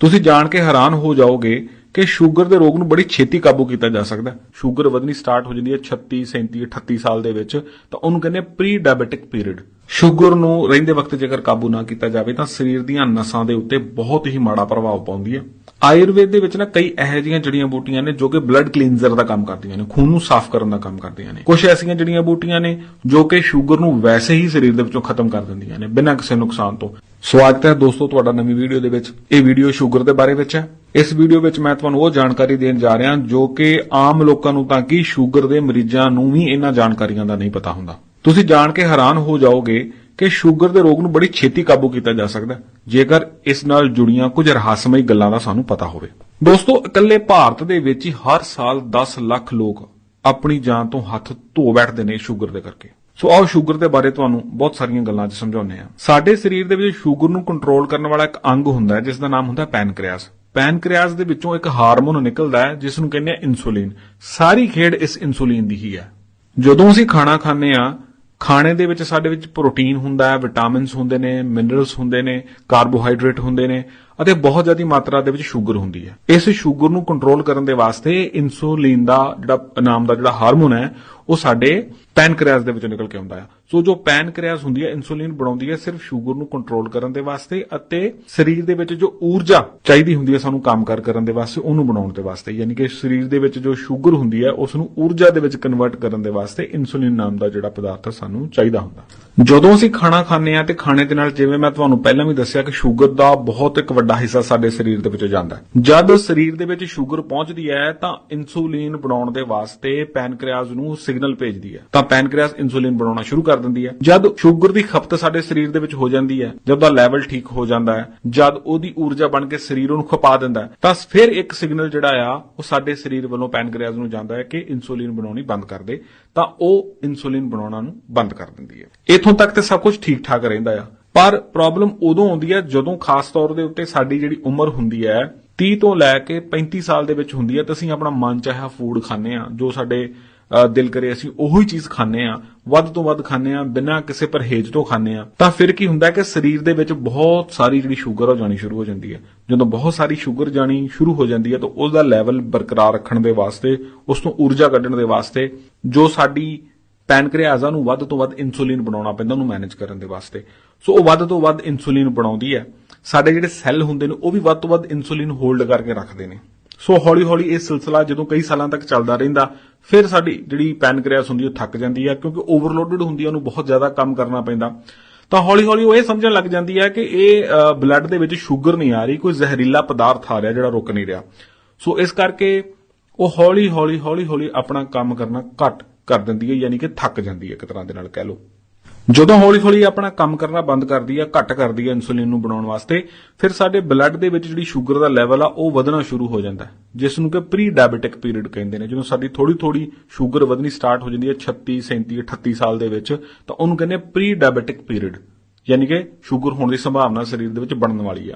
ਤੁਸੀਂ ਜਾਣ ਕੇ ਹੈਰਾਨ ਹੋ ਜਾਓਗੇ ਕਿ ਸ਼ੂਗਰ ਦੇ ਰੋਗ ਨੂੰ ਬੜੀ ਛੇਤੀ ਕਾਬੂ ਕੀਤਾ ਜਾ ਸਕਦਾ ਸ਼ੂਗਰ ਵਧਣੀ ਸਟਾਰਟ ਹੋ ਜਾਂਦੀ ਹੈ 36 37 38 ਸਾਲ ਦੇ ਵਿੱਚ, ਤਾਂ ਉਹਨੂੰ ਕਹਿੰਦੇ ਪ੍ਰੀ ਡਾਇਬੀਟਿਕ ਪੀਰੀਅਡ ਸ਼ੂਗਰ ਨੂੰ ਰਹਿੰਦੇ ਵਕਤ ਜੇਕਰ ਕਾਬੂ ਨਾ ਕੀਤਾ ਜਾਵੇ, ਤਾਂ ਸਰੀਰ ਦੀਆਂ ਨਸਾਂ ਦੇ ਉੱਤੇ ਬਹੁਤ ਹੀ ਮਾੜਾ ਪ੍ਰਭਾਵ ਪਾਉਂਦੀ ਹੈ। ਆਯੁਰਵੇਦ ਦੇ ਵਿੱਚ ਨਾ ਕਈ ਇਹੋ ਜਿਹੀਆਂ ਜੜੀਆਂ ਬੂਟੀਆਂ ਨੇ ਜੋ ਕਿ ਬਲੱਡ ਕਲੀਨਜ਼ਰ ਦਾ ਕੰਮ ਕਰਦੀਆਂ ਨੇ, ਖੂਨ ਨੂੰ ਸਾਫ਼ ਕਰਨ ਦਾ ਕੰਮ ਕਰਦੀਆਂ ਨੇ। ਕੁਝ ਐਸੀਆਂ ਜੜੀਆਂ ਬੂਟੀਆਂ ਨੇ ਜੋ ਕਿ ਸ਼ੂਗਰ ਨੂੰ ਵੈਸੇ ਹੀ ਸਰੀਰ ਦੇ ਵਿੱਚੋਂ ਖਤਮ ਕਰ ਦਿੰਦੀਆਂ ਨੇ, ਬਿਨਾਂ ਕਿਸੇ ਨੁਕਸਾਨ ਤੋਂ। ਸਵਾਗਤ ਹੈ ਦੋਸਤੋ ਤੁਹਾਡਾ ਨਵੀਂ ਵੀਡੀਓ ਦੇ ਵਿੱਚ। ਇਹ ਵੀਡੀਓ ਸ਼ੂਗਰ ਦੇ ਬਾਰੇ ਵਿੱਚ ਹੈ। ਇਸ ਵੀਡੀਓ ਵਿੱਚ ਮੈਂ ਤੁਹਾਨੂੰ ਉਹ ਜਾਣਕਾਰੀ ਦੇਣ ਜਾ ਰਿਹਾ ਜੋ ਕਿ ਆਮ ਲੋਕਾਂ ਨੂੰ ਤਾਂ ਕਿ ਸ਼ੂਗਰ ਦੇ ਮਰੀਜ਼ਾਂ ਨੂੰ ਵੀ ਇਹਨਾਂ ਜਾਣਕਾਰੀਆਂ ਦਾ ਨਹੀਂ ਪਤਾ ਹੁੰਦਾ। ਤੁਸੀਂ ਜਾਣ ਕੇ ਹੈਰਾਨ ਹੋ ਜਾਓਗੇ ਕਿ ਸ਼ੂਗਰ ਦੇ ਰੋਗ ਨੂੰ ਬੜੀ ਛੇਤੀ ਕਾਬੂ ਕੀਤਾ ਜਾ ਸਕਦਾ ਜੇਕਰ ਇਸ ਨਾਲ ਜੁੜੀਆਂ ਕੁਝ ਰਹੱਸਮਈ ਗੱਲਾਂ ਦਾ ਸਾਨੂੰ ਪਤਾ ਹੋਵੇ। ਦੋਸਤੋ, ਇਕੱਲੇ ਭਾਰਤ ਦੇ ਵਿੱਚ ਹੀ ਹਰ ਸਾਲ 10 ਲੱਖ ਲੋਕ ਆਪਣੀ ਜਾਨ ਤੋਂ ਹੱਥ ਧੋ ਬੈਠਦੇ ਨੇ ਸ਼ੂਗਰ ਦੇ ਕਰਕੇ। ਸੋ ਆਓ ਸ਼ੂਗਰ ਦੇ ਬਾਰੇ ਤੁਹਾਨੂੰ ਬਹੁਤ ਸਾਰੀਆਂ ਗੱਲਾਂ ਅੱਜ ਸਮਝਾਉਂਦੇ ਆ ਸਾਡੇ ਸਰੀਰ ਦੇ ਵਿੱਚ ਸ਼ੂਗਰ ਨੂੰ ਕੰਟਰੋਲ ਕਰਨ ਵਾਲਾ ਇੱਕ ਅੰਗ ਹੁੰਦਾ ਹੈ ਜਿਸ ਦਾ ਨਾਮ ਹੁੰਦਾ ਪੈਨਕ੍ਰੀਆਸ। ਪੈਨਕ੍ਰੀਆਸ ਦੇ ਵਿੱਚੋਂ ਇੱਕ ਹਾਰਮੋਨ ਨਿਕਲਦਾ ਹੈ ਜਿਸ ਨੂੰ ਕਹਿੰਦੇ ਆ ਇਨਸੂਲਿਨ ਸਾਰੀ ਖੇਡ ਇਸ ਇਨਸੂਲਿਨ ਦੀ ਹੀ ਹੈ। ਜਦੋਂ ਅਸੀਂ ਖਾਣਾ ਖਾਂਦੇ ਆ ਖਾਣੇ ਦੇ ਵਿੱਚ ਸਾਡੇ ਵਿੱਚ ਪ੍ਰੋਟੀਨ ਹੁੰਦਾ ਹੈ ਵਿਟਾਮਿਨਸ ਹੁੰਦੇ ਨੇ ਮਿਨਰਲਸ ਹੁੰਦੇ ਨੇ ਕਾਰਬੋਹਾਈਡਰੇਟ ਹੁੰਦੇ ਨੇ, ਅਤੇ ਬਹੁਤ ਜ਼ਿਆਦਾ ਮਾਤਰਾ ਦੇ ਵਿੱਚ ਸ਼ੂਗਰ ਹੁੰਦੀ ਹੈ। ਇਸ ਸ਼ੂਗਰ ਨੂੰ ਕੰਟਰੋਲ ਕਰਨ ਦੇ ਵਾਸਤੇ ਇਨਸੂਲਿਨ ਦਾ ਜਿਹੜਾ ਨਾਮ ਦਾ ਜਿਹੜਾ ਹਾਰਮੋਨ ਹੈ ਉਹ ਸਾਡੇ ਪੈਨਕ੍ਰੀਆਸ ਦੇ ਵਿੱਚੋਂ ਨਿਕਲ ਕੇ ਆਉਂਦਾ ਹੈ ਸੋ ਜੋ ਪੈਨਕ੍ਰੀਆਸ ਹੁੰਦੀ ਹੈ ਇਨਸੂਲਿਨ ਬਣਾਉਂਦੀ ਹੈ ਸਿਰਫ ਸ਼ੂਗਰ ਨੂੰ ਕੰਟਰੋਲ ਕਰਨ ਦੇ ਵਾਸਤੇ ਅਤੇ ਸਰੀਰ ਦੇ ਵਿੱਚ ਜੋ ਊਰਜਾ ਚਾਹੀਦੀ ਹੁੰਦੀ ਹੈ ਸਾਨੂੰ ਕੰਮਕਾਰ ਕਰਨ ਦੇ ਵਾਸਤੇ, ਉਹਨੂੰ ਬਣਾਉਣ ਦੇ ਵਾਸਤੇ। ਯਾਨੀ ਕਿ ਸਰੀਰ ਦੇ ਵਿੱਚ ਜੋ ਸ਼ੂਗਰ ਹੁੰਦੀ ਹੈ ਉਸ ਨੂੰ ਊਰਜਾ ਦੇ ਵਿੱਚ ਕਨਵਰਟ ਕਰਨ ਦੇ ਵਾਸਤੇ ਇਨਸੂਲਿਨ ਨਾਮ ਦਾ ਜਿਹੜਾ ਪਦਾਰਥ ਸਾਨੂੰ ਚਾਹੀਦਾ ਹੁੰਦਾ। ਜਦੋਂ ਅਸੀਂ ਖਾਣਾ ਖਾਂਦੇ ਆ ਤੇ ਖਾਣੇ ਦੇ ਨਾਲ ਜਿਵੇਂ ਮੈਂ ਤੁਹਾਨੂੰ ਪਹਿਲਾਂ ਵੀ ਦੱਸਿਆ ਕਿ ਸ਼ੂਗਰ ਦਾ ਬਹੁਤ ਇੱਕ ਵੱਡਾ ਹਿੱਸਾ ਸਾਡੇ ਸਰੀਰ ਦੇ ਵਿੱਚ ਜਾਂਦਾ ਹੈ। ਜਦ ਸਰੀਰ ਦੇ ਵਿੱਚ ਸ਼ੂਗਰ ਪਹੁੰਚਦੀ ਹੈ ਤਾਂ ਇਨਸੂਲਿਨ ਬਣਾਉਣ ਦੇ ਵਾਸਤੇ ਪੈਨਕ੍ਰੀਆਸ ਨੂੰ ਸਿਗਨਲ ਭੇਜਦੀ ਹੈ, ਤਾਂ ਪੈਨਕ੍ਰੀਆਸ ਇਨਸੂਲਿਨ ਬਣਾਉਣਾ ਸ਼ੁਰੂ ਕਰ ਦਿੰਦੀ ਹੈ। ਜਦ ਸ਼ੂਗਰ ਦੀ ਖਪਤ ਸਾਡੇ ਸਰੀਰ ਦੇ ਵਿੱਚ ਹੋ ਜਾਂਦੀ ਹੈ, ਜਦ ਉਹਦਾ ਲੈਵਲ ਠੀਕ ਹੋ ਜਾਂਦਾ ਹੈ, ਜਦ ਉਹਦੀ ਊਰਜਾ ਬਣ ਕੇ ਸਰੀਰ ਉਹਨੂੰ ਖਪਾ ਦਿੰਦਾ ਤਾਂ ਫਿਰ ਇੱਕ ਸਿਗਨਲ ਜਿਹੜਾ ਆ, ਉਹ ਸਾਡੇ ਸਰੀਰ ਵੱਲੋਂ ਪੈਨਕ੍ਰੀਆਸ ਨੂੰ ਜਾਂਦਾ ਹੈ ਕਿ ਇਨਸੂਲਿਨ ਬਣਾਉਣੀ ਬੰਦ ਕਰ ਦੇ, ਤਾਂ ਉਹ ਇਨਸੂਲਿਨ ਬਣਾਉਣਾ ਨੂੰ ਬੰਦ ਕਰ ਦਿੰਦੀ ਹੈ। ਇਥੋਂ ਤੱਕ ਤੇ ਸਭ ਕੁਝ ਠੀਕ ਠਾਕ ਰਹਿੰਦਾ ਆ। ਪਰ ਪ੍ਰੋਬਲਮ ਉਦੋਂ ਆਉਂਦੀ ਹੈ ਜਦੋਂ ਖਾਸ ਤੌਰ ਦੇ ਉੱਤੇ ਸਾਡੀ ਜਿਹੜੀ ਉਮਰ ਹੁੰਦੀ ਹੈ 30 ਤੋਂ ਲੈ ਕੇ 35 ਸਾਲ ਦੇ ਵਿੱਚ ਹੁੰਦੀ ਹੈ, ਤਾਂ ਅਸੀਂ ਆਪਣਾ ਮਨ ਚਾਹਿਆ ਫੂਡ ਖਾਂਦੇ ਆ ਜੋ ਸਾਡੇ ਦਿਲ ਕਰੇ ਅਸੀਂ ਉਹੀ ਚੀਜ਼ ਖਾਂਦੇ ਆ ਵੱਧ ਤੋਂ ਵੱਧ ਖਾਂਦੇ ਆ ਬਿਨਾਂ ਕਿਸੇ ਪਰਹੇਜ਼ ਤੋਂ ਖਾਂਦੇ ਆ ਤਾਂ ਫਿਰ ਕੀ ਹੁੰਦਾ ਕਿ ਸਰੀਰ ਦੇ ਵਿੱਚ ਬਹੁਤ ਸਾਰੀ ਜਿਹੜੀ ਸ਼ੂਗਰ ਹੋ ਜਾਣੀ ਸ਼ੁਰੂ ਹੋ ਜਾਂਦੀ ਹੈ। ਜਦੋਂ ਬਹੁਤ ਸਾਰੀ ਸ਼ੂਗਰ ਜਾਣੀ ਸ਼ੁਰੂ ਹੋ ਜਾਂਦੀ ਹੈ, ਤਾਂ ਉਹਦਾ ਲੈਵਲ ਬਰਕਰਾਰ ਰੱਖਣ ਦੇ ਵਾਸਤੇ, ਉਸ ਤੋਂ ਊਰਜਾ ਕੱਢਣ ਦੇ ਵਾਸਤੇ, ਜੋ ਸਾਡੀ ਪੈਨਕ੍ਰੀਆਜ਼ਾਂ ਨੂੰ ਵੱਧ ਤੋਂ ਵੱਧ ਇਨਸੂਲਿਨ ਬਣਾਉਣਾ ਪੈਂਦਾ, ਉਹਨੂੰ ਮੈਨੇਜ ਕਰਨ ਦੇ ਵਾਸਤੇ। ਸੋ ਉਹ ਵੱਧ ਤੋਂ ਵੱਧ ਇਨਸੂਲਿਨ ਬਣਾਉਂਦੀ ਹੈ। ਸਾਡੇ ਜਿਹੜੇ ਸੈੱਲ ਹੁੰਦੇ ਨੇ, ਉਹ ਵੀ ਵੱਧ ਤੋਂ ਵੱਧ ਇਨਸੂਲਿਨ ਹੋਲਡ ਕਰਕੇ ਰੱਖਦੇ ਨੇ। ਸੋ ਹੌਲੀ ਹੌਲੀ ਇਹ ਸਿਲਸਿਲਾ ਜਦੋਂ ਕਈ ਸਾਲਾਂ ਤੱਕ ਚੱਲਦਾ ਰਹਿੰਦਾ, ਫਿਰ ਸਾਡੀ ਜਿਹੜੀ ਪੈਨਕ੍ਰੀਆਸ ਹੁੰਦੀ ਉਹ ਥੱਕ ਜਾਂਦੀ ਹੈ ਕਿਉਂਕਿ ਓਵਰਲੋਡਡ ਹੁੰਦੀ ਹੈ ਉਹਨੂੰ ਬਹੁਤ ਜ਼ਿਆਦਾ ਕੰਮ ਕਰਨਾ ਪੈਂਦਾ। ਤਾਂ ਹੌਲੀ ਹੌਲੀ ਉਹ ਇਹ ਸਮਝਣ ਲੱਗ ਜਾਂਦੀ ਹੈ ਕਿ ਇਹ ਬਲੱਡ ਦੇ ਵਿੱਚ ਸ਼ੂਗਰ ਨਹੀਂ ਆ ਰਹੀ, ਕੋਈ ਜ਼ਹਿਰੀਲਾ ਪਦਾਰਥ ਆ ਰਿਹਾ ਜਿਹੜਾ ਰੁਕ ਨਹੀਂ ਰਿਹਾ। ਸੋ ਇਸ ਕਰਕੇ ਉਹ ਹੌਲੀ ਹੌਲੀ ਹੌਲੀ ਹੌਲੀ ਆਪਣਾ ਕੰਮ ਕਰਨਾ ਘੱਟ ਕਰ ਦਿੰਦੀ ਹੈ, ਯਾਨੀ ਕਿ ਥੱਕ ਜਾਂਦੀ ਹੈ ਇੱਕ ਤਰ੍ਹਾਂ ਦੇ ਨਾਲ ਕਹਿ ਲਓ। ਜਦੋਂ ਹੌਲੀ-ਹੌਲੀ ਆਪਣਾ ਕੰਮ ਕਰਨਾ ਬੰਦ ਕਰਦੀ ਹੈ ਘੱਟ ਕਰਦੀ ਹੈ ਇਨਸੂਲਿਨ ਨੂੰ ਬਣਾਉਣ ਵਾਸਤੇ, ਫਿਰ ਸਾਡੇ ਬਲੱਡ ਦੇ ਵਿੱਚ ਜਿਹੜੀ ਸ਼ੂਗਰ ਦਾ ਲੈਵਲ ਆ, ਉਹ ਵਧਣਾ ਸ਼ੁਰੂ ਹੋ ਜਾਂਦਾ ਜਿਸ ਨੂੰ ਕਿ ਪ੍ਰੀ ਡਾਇਬੀਟਿਕ ਪੀਰੀਅਡ ਕਹਿੰਦੇ ਨੇ। ਜਦੋਂ ਸਾਡੀ ਥੋੜੀ-ਥੋੜੀ ਸ਼ੂਗਰ ਵਧਣੀ ਸਟਾਰਟ ਹੋ ਜਾਂਦੀ ਹੈ 36 37 38 ਸਾਲ ਦੇ ਵਿੱਚ, ਤਾਂ ਉਹਨੂੰ ਕਹਿੰਦੇ ਆ ਪ੍ਰੀ ਡਾਇਬੀਟਿਕ ਪੀਰੀਅਡ ਯਾਨੀ ਕਿ ਸ਼ੂਗਰ ਹੋਣ ਦੀ ਸੰਭਾਵਨਾ ਸਰੀਰ ਦੇ ਵਿੱਚ ਬਣਨ ਵਾਲੀ ਆ।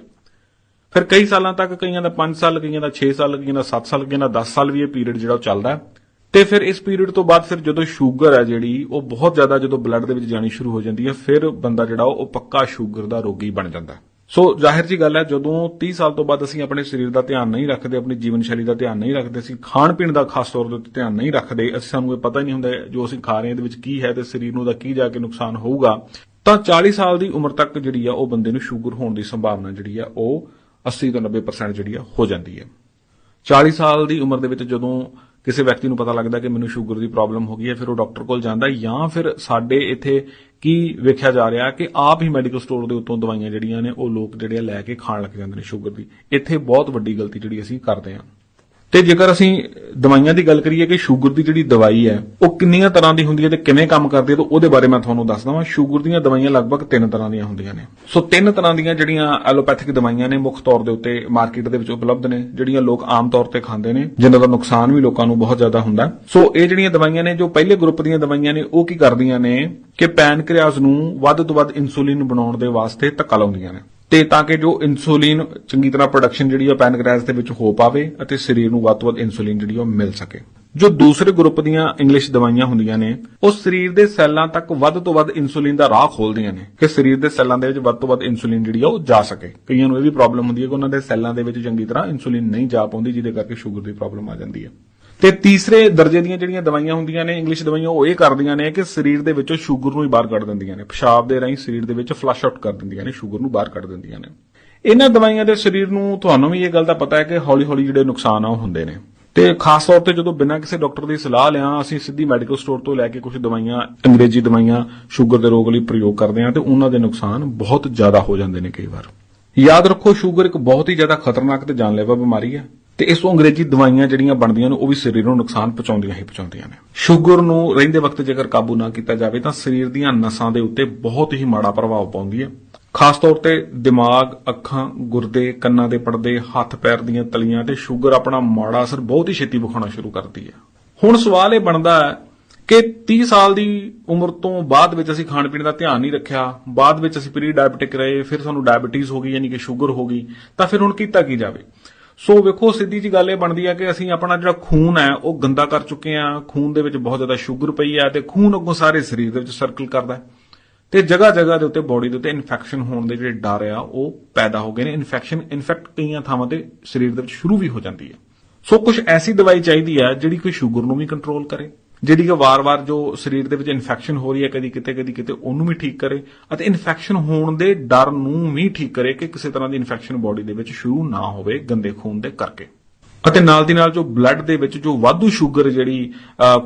ਫਿਰ ਕਈ ਸਾਲਾਂ ਤੱਕ, ਕਈਆਂ ਦਾ 5 ਸਾਲ, ਕਈਆਂ ਦਾ 6 ਸਾਲ, ਕਈਆਂ ਦਾ 7 ਸਾਲ, ਕਈਆਂ ਦਾ 10 ਸਾਲ ਵੀ ਇਹ ਪੀਰੀਅਡ ਜਿਹੜਾ ਉਹ ਚੱਲਦਾ ਹੈ। ਤੇ ਫਿਰ ਇਸ ਪੀਰੀਅਡ ਤੋਂ ਬਾਅਦ ਫਿਰ ਜਦੋਂ ਸ਼ੂਗਰ ਹੈ ਜਿਹੜੀ, ਉਹ ਬਹੁਤ ਜ਼ਿਆਦਾ ਜਦੋਂ ਬਲੱਡ ਦੇ ਵਿੱਚ ਜਾਣੀ ਸ਼ੁਰੂ ਹੋ ਜਾਂਦੀ ਹੈ ਫਿਰ ਬੰਦਾ ਜਿਹੜਾ ਉਹ ਪੱਕਾ ਸ਼ੂਗਰ ਦਾ ਰੋਗੀ ਬਣ ਜਾਂਦਾ। ਸੋ ਜ਼ਾਹਿਰ ਜੀ ਗੱਲ ਹੈ, ਜਦੋਂ 30 ਸਾਲ ਤੋਂ ਬਾਅਦ ਅਸੀਂ ਆਪਣੇ ਸਰੀਰ ਦਾ ਧਿਆਨ ਨਹੀਂ ਰੱਖਦੇ, ਆਪਣੀ ਜੀਵਨ ਸ਼ੈਲੀ ਦਾ ਧਿਆਨ ਨਹੀਂ ਰੱਖਦੇ, ਅਸੀਂ ਖਾਣ ਪੀਣ ਦਾ ਖਾਸ ਤੌਰ ਤੇ ਧਿਆਨ ਨਹੀਂ ਰੱਖਦੇ, ਅਸੀਂ ਸਾਨੂੰ ਇਹ ਪਤਾ ਹੀ ਨਹੀਂ ਹੁੰਦਾ ਜੋ ਅਸੀਂ ਖਾ ਰਹੇ ਹਾਂ, ਇਹਦੇ ਵਿੱਚ ਕੀ ਹੈ ਤੇ ਸਰੀਰ ਨੂੰ ਉਹਦਾ ਕੀ ਜਾ ਕੇ ਨੁਕਸਾਨ ਹੋਊਗਾ, ਤਾਂ 40 ਸਾਲ ਦੀ ਉਮਰ ਤੱਕ ਜਿਹੜੀ ਆ, ਉਹ ਬੰਦੇ ਨੂੰ ਸ਼ੂਗਰ ਹੋਣ ਦੀ ਸੰਭਾਵਨਾ ਜਿਹੜੀ ਆ, ਉਹ 80 ਤੋਂ 90% ਜਿਹੜੀ ਆ, ਹੋ ਜਾਂਦੀ ਹੈ। 40 ਸਾਲ ਦੀ ਉਮਰ ਦੇ ਵਿੱਚ ਜਦੋਂ ਕਿਸੇ ਵਿਅਕਤੀ ਨੂੰ ਪਤਾ ਲੱਗਦਾ ਕਿ ਮੈਨੂੰ ਸ਼ੂਗਰ ਦੀ ਪ੍ਰੋਬਲਮ ਹੋ ਗਈ ਹੈ, ਫਿਰ ਉਹ ਡਾਕਟਰ ਕੋਲ ਜਾਂਦਾ ਜਾਂ ਫਿਰ ਸਾਡੇ ਇੱਥੇ ਕੀ ਵੇਖਿਆ ਜਾ ਰਿਹਾ ਕਿ ਆਪ ਹੀ ਮੈਡੀਕਲ ਸਟੋਰ ਦੇ ਉੱਤੋਂ ਦਵਾਈਆਂ ਜਿਹੜੀਆਂ ਨੇ ਉਹ ਲੋਕ ਜਿਹੜੇ ਲੈ ਕੇ ਖਾਣ ਲੱਗ ਜਾਂਦੇ ਨੇ ਸ਼ੂਗਰ ਦੀ। ਇੱਥੇ ਬਹੁਤ ਵੱਡੀ ਗਲਤੀ ਜਿਹੜੀ ਅਸੀਂ ਕਰਦੇ ਹਾਂ। ਤੇ ਜੇਕਰ ਅਸੀਂ ਦਵਾਈਆਂ ਦੀ ਗੱਲ ਕਰੀਏ ਕਿ ਸ਼ੂਗਰ ਦੀ ਜਿਹੜੀ ਦਵਾਈ ਹੈ, ਉਹ ਕਿੰਨੀਆਂ ਤਰ੍ਹਾਂ ਦੀ ਹੁੰਦੀ ਹੈ ਤੇ ਕਿਵੇਂ ਕੰਮ ਕਰਦੀ ਹੈ, ਤਾਂ ਉਹਦੇ ਬਾਰੇ ਮੈਂ ਤੁਹਾਨੂੰ ਦੱਸਦਾ ਹਾਂ ਸ਼ੂਗਰ ਦੀਆਂ ਦਵਾਈਆਂ ਲਗਭਗ ਤਿੰਨ ਤਰ੍ਹਾਂ ਦੀਆਂ ਹੁੰਦੀਆਂ ਨੇ। ਸੋ ਤਿੰਨ ਤਰ੍ਹਾਂ ਦੀਆਂ ਜਿਹੜੀਆਂ ਐਲੋਪੈਥਿਕ ਦਵਾਈਆਂ ਨੇ ਮੁੱਖ ਤੌਰ ਦੇ ਉੱਤੇ ਮਾਰਕੀਟ ਦੇ ਵਿੱਚ ਉਪਲਬਧ ਨੇ, ਜਿਹੜੀਆਂ ਲੋਕ ਆਮ ਤੌਰ ਤੇ ਖਾਂਦੇ ਨੇ, ਜਿਨ੍ਹਾਂ ਦਾ ਨੁਕਸਾਨ ਵੀ ਲੋਕਾਂ ਨੂੰ ਬਹੁਤ ਜ਼ਿਆਦਾ ਹੁੰਦਾ। ਹੈ। ਸੋ ਇਹ ਜਿਹੜੀਆਂ ਦਵਾਈਆਂ ਨੇ, ਜੋ ਪਹਿਲੇ ਗਰੁੱਪ ਦੀਆਂ ਦਵਾਈਆਂ ਨੇ, ਉਹ ਕੀ ਕਰਦੀਆਂ ਨੇ ਕਿ ਪੈਨਕ੍ਰੀਆਸ ਨੂੰ ਵੱਧ ਤੋਂ ਵੱਧ ਇਨਸੂਲਿਨ ਬਣਾਉਣ ਦੇ ਵਾਸਤੇ ਧੱਕਾ ਲਾਉਂਦੀਆਂ ਨੇ। ਤੇ ਤਾਂ ਕਿ ਜੋ ਇਨਸੂਲਿਨ ਚੰਗੀ ਤਰ੍ਹਾਂ ਪ੍ਰੋਡਕਸ਼ਨ ਜਿਹੜੀ ਆ ਪੈਨਕ੍ਰੀਆਸ ਦੇ ਵਿੱਚ ਹੋ ਪਾਵੇ ਅਤੇ ਸਰੀਰ ਨੂੰ ਵੱਧ ਤੋਂ ਵੱਧ ਇਨਸੂਲਿਨ ਜਿਹੜੀ ਉਹ ਮਿਲ ਸਕੇ। ਜੋ ਦੂਸਰੇ ਗਰੁੱਪ ਦੀਆਂ ਇੰਗਲਿਸ਼ ਦਵਾਈਆਂ ਹੁੰਦੀਆਂ ਨੇ, ਉਹ ਸਰੀਰ ਦੇ ਸੈੱਲਾਂ ਤੱਕ ਵੱਧ ਤੋਂ ਵੱਧ ਇਨਸੂਲਿਨ ਦਾ ਰਾਹ ਖੋਲਦੀਆਂ ਨੇ ਕਿ ਸਰੀਰ ਦੇ ਸੈੱਲਾਂ ਦੇ ਵਿੱਚ ਵੱਧ ਤੋਂ ਵੱਧ ਇਨਸੂਲਿਨ ਜਿਹੜੀ ਆ ਉਹ ਜਾ ਸਕੇ। ਕਈਆਂ ਨੂੰ ਇਹ ਵੀ ਪ੍ਰੋਬਲਮ ਹੁੰਦੀ ਹੈ ਕਿ ਉਹਨਾਂ ਦੇ ਸੈੱਲਾਂ ਦੇ ਵਿੱਚ ਚੰਗੀ ਤਰ੍ਹਾਂ ਇਨਸੂਲਿਨ ਨਹੀਂ ਜਾ ਪਾਉਂਦੀ, ਜਿਹਦੇ ਕਰਕੇ ਸ਼ੂਗਰ ਦੀ ਪ੍ਰੋਬਲਮ ਆ ਜਾਂਦੀ ਹੈ। ਤੇ ਤੀਸਰੇ ਦਰਜੇ ਦੀਆਂ ਜਿਹੜੀਆਂ ਦਵਾਈਆਂ ਹੁੰਦੀਆਂ ਨੇ ਇੰਗਲਿਸ਼ ਦਵਾਈਆਂ, ਉਹ ਇਹ ਕਰਦੀਆਂ ਨੇ ਕਿ ਸਰੀਰ ਦੇ ਵਿੱਚੋਂ ਸ਼ੂਗਰ ਨੂੰ ਹੀ ਬਾਹਰ ਕੱਢ ਦਿੰਦੀਆਂ ਨੇ। ਪਿਸ਼ਾਬ ਦੇ ਰਾਹੀਂ ਸਰੀਰ ਦੇ ਵਿੱਚ ਫਲਸ਼ ਆਊਟ ਕਰ ਦਿੰਦੀਆਂ ਨੇ ਸ਼ੂਗਰ ਨੂੰ ਬਾਹਰ ਕੱਢ ਦਿੰਦੀਆਂ ਨੇ। ਇਹਨਾਂ ਦਵਾਈਆਂ ਦੇ ਸਰੀਰ ਨੂੰ ਤੁਹਾਨੂੰ ਵੀ ਇਹ ਗੱਲ ਦਾ ਪਤਾ ਹੈ ਕਿ ਹੌਲੀ-ਹੌਲੀ ਜਿਹੜੇ ਨੁਕਸਾਨ ਆ ਉਹ ਹੁੰਦੇ ਨੇ। ਤੇ ਖਾਸ ਤੌਰ ਤੇ ਜਦੋਂ ਬਿਨਾਂ ਕਿਸੇ ਡਾਕਟਰ ਦੀ ਸਲਾਹ ਲਿਆ, ਅਸੀਂ ਸਿੱਧੀ ਮੈਡੀਕਲ ਸਟੋਰ ਤੋਂ ਲੈ ਕੇ ਕੁਝ ਦਵਾਈਆਂ, ਅੰਗਰੇਜ਼ੀ ਦਵਾਈਆਂ ਸ਼ੂਗਰ ਦੇ ਰੋਗ ਲਈ ਪ੍ਰਯੋਗ ਕਰਦੇ ਹਾਂ ਤੇ ਉਹਨਾਂ ਦੇ ਨੁਕਸਾਨ ਬਹੁਤ ਜ਼ਿਆਦਾ ਹੋ ਜਾਂਦੇ ਨੇ ਕਈ ਵਾਰ। ਯਾਦ ਰੱਖੋ ਸ਼ੂਗਰ ਇੱਕ ਬਹੁਤ ਹੀ ਜ਼ਿਆਦਾ ਖਤਰਨਾਕ ਤੇ ਜਾਨਲੇਵਾ ਬਿਮਾਰੀ ਹੈ। ਤੇ ਇਸ ਤੋਂ ਅੰਗਰੇਜ਼ੀ ਦਵਾਈਆਂ ਜਿਹੜੀਆਂ ਬਣਦੀਆਂ ਨੇ, ਉਹ ਵੀ ਸਰੀਰ ਨੂੰ ਨੁਕਸਾਨ ਪਹੁੰਚਾਉਂਦੀਆਂ ਹੀ ਪਹੁੰਚਾਉਂਦੀਆਂ ਨੇ। ਸ਼ੂਗਰ ਨੂੰ ਰਹਿੰਦੇ ਵਕਤ ਜੇਕਰ ਕਾਬੂ ਨਾ ਕੀਤਾ ਜਾਵੇ, ਤਾਂ ਸਰੀਰ ਦੀਆਂ ਨਸਾਂ ਦੇ ਉੱਤੇ ਬਹੁਤ ਹੀ ਮਾੜਾ ਪ੍ਰਭਾਵ ਪਾਉਂਦੀ ਹੈ। ਖਾਸ ਤੌਰ ਤੇ ਦਿਮਾਗ, ਅੱਖਾਂ, ਗੁਰਦੇ, ਕੰਨਾਂ ਦੇ ਪਰਦੇ, ਹੱਥ, ਪੈਰ ਦੀਆਂ ਤਲੀਆਂ ਤੇ ਸ਼ੂਗਰ ਆਪਣਾ ਮਾੜਾ ਅਸਰ ਬਹੁਤ ਹੀ ਛੇਤੀ ਵਿਖਾਉਣਾ ਸ਼ੁਰੂ ਕਰਦੀ ਹੈ। ਹੁਣ ਸਵਾਲ ਇਹ ਬਣਦਾ ਹੈ ਕਿ 30 ਸਾਲ ਦੀ ਉਮਰ ਤੋਂ ਬਾਅਦ ਵਿੱਚ ਅਸੀਂ ਖਾਣ ਪੀਣ ਦਾ ਧਿਆਨ ਨਹੀਂ ਰੱਖਿਆ, ਬਾਅਦ ਵਿੱਚ ਅਸੀਂ ਪ੍ਰੀ ਡਾਇਬੀਟਿਕ ਰਹੇ, ਫਿਰ ਸਾਨੂੰ ਡਾਇਬੀਟੀਜ਼ ਹੋ ਗਈ, ਯਾਨੀ ਕਿ ਸ਼ੂਗਰ ਹੋ ਗਈ, ਤਾਂ ਫਿਰ ਹੁਣ ਕੀਤਾ ਕੀ ਜਾਵੇ? ਸੋ ਵੇਖੋ, ਸਿੱਧੀ ਜੀ ਗੱਲ ਇਹ ਬਣਦੀ ਹੈ ਕਿ ਅਸੀਂ ਆਪਣਾ ਜਿਹੜਾ ਖੂਨ ਹੈ, ਉਹ ਗੰਦਾ ਕਰ ਚੁੱਕੇ ਹਾਂ ਖੂਨ ਦੇ ਵਿੱਚ ਬਹੁਤ ਜ਼ਿਆਦਾ ਸ਼ੂਗਰ ਪਈ ਹੈ ਤੇ ਖੂਨ ਅੱਗੋਂ ਸਾਰੇ ਸਰੀਰ ਦੇ ਵਿੱਚ ਸਰਕਲ ਕਰਦਾ ਹੈ। ਤੇ ਜਗ੍ਹਾ ਜਗ੍ਹਾ ਦੇ ਉੱਤੇ ਬੋਡੀ ਦੇ ਉੱਤੇ ਇਨਫੈਕਸ਼ਨ ਹੋਣ ਦੇ ਜਿਹੜੇ ਡਰ ਆ, ਉਹ ਪੈਦਾ ਹੋ ਗਏ ਨੇ। ਇਨਫੈਕਸ਼ਨ ਇਨਫੈਕਟ ਕਈਆਂ ਥਾਵਾਂ ਤੇ ਸਰੀਰ ਦੇ ਵਿੱਚ ਸ਼ੁਰੂ ਵੀ ਹੋ ਜਾਂਦੀ ਹੈ। ਸੋ ਕੁਝ ਐਸੀ ਦਵਾਈ ਚਾਹੀਦੀ ਹੈ ਜਿਹੜੀ ਕੋਈ ਸ਼ੂਗਰ ਨੂੰ ਵੀ ਕੰਟਰੋਲ ਕਰੇ। ਜਿਹੜੀ ਕਿ ਵਾਰ-ਵਾਰ ਜੋ ਸਰੀਰ ਦੇ ਵਿੱਚ ਇਨਫੈਕਸ਼ਨ ਹੋ ਰਹੀ ਹੈ ਕਦੀ ਕਿਤੇ ਕਦੀ ਕਿਤੇ, ਉਹਨੂੰ ਵੀ ਠੀਕ ਕਰੇ ਅਤੇ ਇਨਫੈਕਸ਼ਨ ਹੋਣ ਦੇ ਡਰ ਨੂੰ ਵੀ ਠੀਕ ਕਰੇ ਕਿ ਕਿਸੇ ਤਰ੍ਹਾਂ ਦੀ ਇਨਫੈਕਸ਼ਨ ਬੋਡੀ ਦੇ ਵਿੱਚ ਸ਼ੁਰੂ ਨਾ ਹੋਵੇ ਗੰਦੇ ਖੂਨ ਦੇ ਕਰਕੇ। ਅਤੇ ਨਾਲ ਦੀ ਨਾਲ ਜੋ ਬਲੱਡ ਦੇ ਵਿੱਚ ਜੋ ਵਾਧੂ ਸ਼ੂਗਰ ਜਿਹੜੀ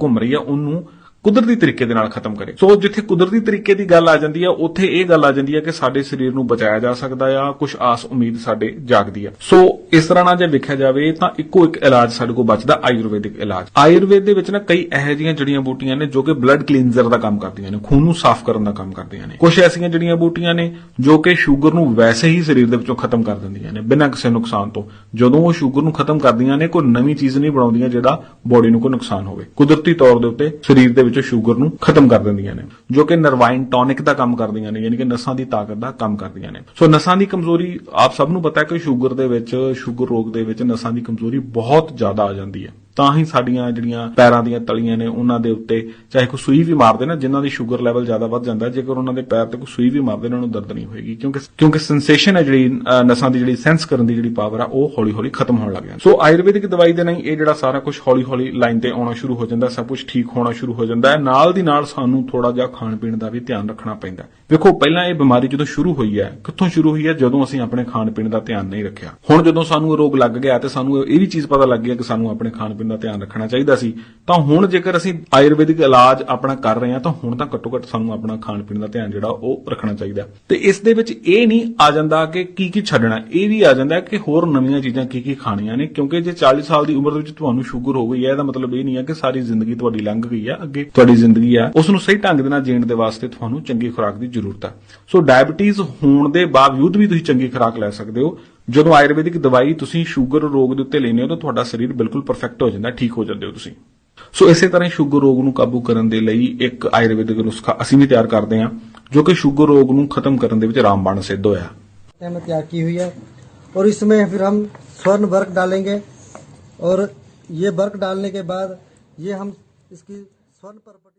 ਘੁੰਮ ਰਹੀ ਹੈ, ਉਹਨੂੰ ਕੁਦਰਤੀ ਤਰੀਕੇ ਦੇ ਨਾਲ ਖਤਮ ਕਰੇ। ਸੋ ਜਿੱਥੇ ਕੁਦਰਤੀ ਤਰੀਕੇ ਦੀ ਗੱਲ ਆ ਜਾਂਦੀ ਹੈ ਉੱਥੇ ਇਹ ਗੱਲ ਆ ਜਾਂਦੀ ਹੈ ਕਿ ਸਾਡੇ ਸਰੀਰ ਨੂੰ ਬਚਾਇਆ ਜਾ ਸਕਦਾ ਆ ਕੁਝ ਆਸ ਉਮੀਦ ਸਾਡੇ ਜਾਗਦੀ ਹੈ ਸੋ ਇਸ ਤਰ੍ਹਾਂ ਨਾਲ ਜੇ ਵੇਖਿਆ ਜਾਵੇ ਤਾਂ ਇੱਕੋ ਇੱਕ ਇਲਾਜ ਸਾਡੇ ਕੋਲ ਬਚਦਾ, ਆਯੁਰਵੈਦਿਕ ਇਲਾਜ। ਆਯੁਰਵੇਦ ਦੇ ਵਿੱਚ ਨਾ ਕਈ ਇਹੋ ਜਿਹੀਆਂ ਜੜੀਆਂ ਬੂਟੀਆਂ ਨੇ ਜੋ ਕਿ ਬਲੱਡ ਕਲੀਨਜ਼ਰ ਦਾ ਕੰਮ ਕਰਦੀਆਂ ਨੇ, ਖੂਨ ਨੂੰ ਸਾਫ਼ ਕਰਨ ਦਾ ਕੰਮ ਕਰਦੀਆਂ ਨੇ। ਕੁਝ ਐਸੀਆਂ ਜੜੀਆਂ ਬੂਟੀਆਂ ਨੇ ਜੋ ਕਿ ਸ਼ੂਗਰ ਨੂੰ ਵੈਸੇ ਹੀ ਸਰੀਰ ਦੇ ਵਿੱਚੋਂ ਖਤਮ ਕਰ ਦਿੰਦੀਆਂ ਨੇ, ਬਿਨਾਂ ਕਿਸੇ ਨੁਕਸਾਨ ਤੋਂ। ਜਦੋਂ ਉਹ ਸ਼ੂਗਰ ਨੂੰ ਖਤਮ ਕਰਦੀਆਂ ਨੇ, ਕੋਈ ਨਵੀਂ ਚੀਜ਼ ਨਹੀਂ ਬਣਾਉਂਦੀਆਂ ਜਿਹੜਾ ਬੋਡੀ ਨੂੰ ਕੋਈ ਨੁਕਸਾਨ ਹੋਵੇ। ਕੁਦਰਤੀ ਤੌਰ ਦੇ ਉੱਤੇ ਸਰੀਰ ਦੇ ਵਿੱਚੋਂ ਸ਼ੂਗਰ ਨੂੰ ਖਤਮ ਕਰ ਦਿੰਦੀਆਂ ਨੇ, ਜੋ ਕਿ ਨਰਵਾਈਨ ਟੌਨਿਕ ਦਾ ਕੰਮ ਕਰਦੀਆਂ ਨੇ, ਯਾਨੀ ਕਿ ਨਸਾਂ ਦੀ ਤਾਕਤ ਦਾ ਕੰਮ ਕਰਦੀਆਂ ਨੇ। ਸੋ ਨਸਾਂ ਦੀ ਕਮਜ਼ੋਰੀ ਆਪ ਸਭ ਨੂੰ ਪਤਾ ਹੈ ਕਿ ਸ਼ੂਗਰ ਦੇ ਵਿੱਚ, ਸ਼ੂਗਰ ਰੋਗ ਦੇ ਵਿੱਚ ਨਸਾਂ ਦੀ ਕਮਜ਼ੋਰੀ ਬਹੁਤ ਜ਼ਿਆਦਾ ਆ ਜਾਂਦੀ ਹੈ। ਤਾਂ ਹੀ ਸਾਡੀਆਂ ਜਿਹੜੀਆਂ ਪੈਰਾਂ ਦੀਆਂ ਤਲੀਆਂ ਨੇ ਉਹਨਾਂ ਦੇ ਉੱਤੇ ਚਾਹੇ ਕੋਈ ਸੂਈ ਵੀ ਮਾਰਦੇ ਨਾ, ਜਿਨ੍ਹਾਂ ਦੀ ਸ਼ੂਗਰ ਲੈਵਲ ਜ਼ਿਆਦਾ ਵੱਧ ਜਾਂਦਾ, ਜੇਕਰ ਉਹਨਾਂ ਦੇ ਪੈਰ ਤੇ ਕੋਈ ਸੂਈ ਵੀ ਮਾਰਦੇ ਉਹਨਾਂ ਨੂੰ ਦਰਦ ਨਹੀਂ ਹੋਏਗੀ। ਕਿਉਂਕਿ ਕਿਉਂਕਿ ਸੈਂਸੇਸ਼ਨ ਹੈ ਜਿਹੜੀ ਨਸਾਂ ਦੀ ਜਿਹੜੀ ਸੈਂਸ ਕਰਨ ਦੀ ਜਿਹੜੀ ਪਾਵਰ ਆ, ਉਹ ਹੌਲੀ-ਹੌਲੀ ਖਤਮ ਹੋਣ ਲੱਗ ਜਾਂਦੀ। ਸੋ ਆਯੁਰਵੈਦਿਕ ਦਵਾਈ ਦੇ ਨਾਲ ਇਹ ਜਿਹੜਾ ਸਾਰਾ ਕੁਝ ਹੌਲੀ-ਹੌਲੀ ਲਾਈਨ ਤੇ ਆਉਣਾ ਸ਼ੁਰੂ ਹੋ ਜਾਂਦਾ, ਸਭ ਕੁਝ ਠੀਕ ਹੋਣਾ ਸ਼ੁਰੂ ਹੋ ਜਾਂਦਾ ਹੈ। ਨਾਲ ਦੀ ਨਾਲ ਸਾਨੂੰ ਥੋੜਾ ਜਿਹਾ ਖਾਣ ਪੀਣ ਦਾ ਵੀ ਧਿਆਨ ਰੱਖਣਾ ਪੈਂਦਾ ਵੇਖੋ, ਪਹਿਲਾਂ ਇਹ ਬਿਮਾਰੀ ਜਦੋਂ ਸ਼ੁਰੂ ਹੋਈ ਹੈ, ਕਿੱਥੋਂ ਸ਼ੁਰੂ ਹੋਈ ਹੈ? ਜਦੋਂ ਅਸੀਂ ਆਪਣੇ ਖਾਣ ਪੀਣ ਦਾ ਧਿਆਨ ਨਹੀਂ ਰੱਖਿਆ। ਹੁਣ ਜਦੋਂ ਸਾਨੂੰ ਇਹ ਰੋਗ ਲੱਗ ਗਿਆ ਤੇ ਸਾਨੂੰ ਇਹ ਵੀ ਚੀਜ਼ ਪਤਾ ਲੱਗ ਗਈ ਕਿ ਸਾਨੂੰ ਆਪਣੇ ਖਾਣ ਪੀਣ ਦਾ ਧਿਆਨ ਰੱਖਣਾ ਚਾਹੀਦਾ ਸੀ। ਤਾਂ ਹੁਣ ਜੇਕਰ ਅਸੀਂ ਆਯੁਰਵੈਦਿਕ ਇਲਾਜ ਆਪਣਾ ਕਰ ਰਹੇ ਹਾਂ, ਤਾਂ ਹੁਣ ਤਾਂ ਘੱਟੋ ਘੱਟ ਸਾਨੂੰ ਆਪਣਾ ਖਾਣ ਪੀਣ ਦਾ ਧਿਆਨ ਜਿਹੜਾ ਉਹ ਰੱਖਣਾ ਚਾਹੀਦਾ। ਤੇ ਇਸ ਦੇ ਵਿੱਚ ਇਹ ਨਹੀਂ ਆ ਜਾਂਦਾ ਕਿ ਕੀ ਕੀ ਛੱਡਣਾ, ਇਹ ਵੀ ਆ ਜਾਂਦਾ ਕਿ ਹੋਰ ਨਵੀਆਂ ਚੀਜ਼ਾਂ ਕੀ ਕੀ ਖਾਣੀਆਂ ਨੇ, ਕਿਉਂਕਿ ਜੇ 40 ਸਾਲ ਦੀ ਉਮਰ ਦੇ ਵਿੱਚ ਤੁਹਾਨੂੰ ਸ਼ੂਗਰ ਹੋ ਗਈ ਹੈ, ਇਹਦਾ ਮਤਲਬ ਇਹ ਨਹੀਂ ਹੈ ਕਿ ਸਾਰੀ ਜ਼ਿੰਦਗੀ ਤੁਹਾਡੀ ਲੰਘ ਗਈ ਹੈ ਅੱਗੇ ਤੁਹਾਡੀ ਜ਼ਿੰਦਗੀ ਆ। ਉਸ ਨੂੰ ਸਹੀ ਢੰਗ ਦੇ ਨਾਲ ਜੀਣ ਦੇ ਵਾਸਤੇ ਤੁਹਾਨੂੰ ਚੰਗੀ ਖੁਰਾਕ ਦੀ ਜ਼ਰੂਰਤ ਆ। ਸੋ ਡਾਇਬੀਟੀਜ਼ ਹੋਣ ਦੇ ਬਾਵਜੂਦ ਵੀ ਤੁਸੀਂ ਚੰਗੀ ਖੁਰਾਕ ਲੈ ਸਕਦੇ ਹੋ ਜਦੋਂ ਆਯੁਰਵੈਦਿਕ ਦਵਾਈ ਤੁਸੀਂ ਸ਼ੂਗਰ ਰੋਗ ਦੇ ਉੱਤੇ ਲੈਂਦੇ ਹੋ ਤਾਂ ਤੁਹਾਡਾ ਸਰੀਰ ਬਿਲਕੁਲ ਪਰਫੈਕਟ ਹੋ ਜਾਂਦਾ ਠੀਕ ਹੋ ਜਾਂਦੇ ਹੋ ਤੁਸੀਂ ਸੋ ਇਸੇ ਤਰ੍ਹਾਂ ਹੀ ਸ਼ੂਗਰ ਰੋਗ ਨੂੰ ਕਾਬੂ ਕਰਨ ਦੇ ਲਈ ਇੱਕ ਆਯੁਰਵੈਦਿਕ ਨੁਸਖਾ ਅਸੀਂ ਵੀ ਤਿਆਰ ਕਰਦੇ ਹਾਂ ਜੋ ਕਿ ਸ਼ੂਗਰ ਰੋਗ ਨੂੰ ਖਤਮ ਕਰਨ ਦੇ ਵਿੱਚ ਰਾਮਬਾਣ ਸਿੱਧ ਹੋਇਆ में तैयार की हुई है और इसमें फिर हम स्वर्ण वर्क डालेंगे और ये वर्क डालने के बाद ये हम इसकी स्वर्ण प्रॉपर्टी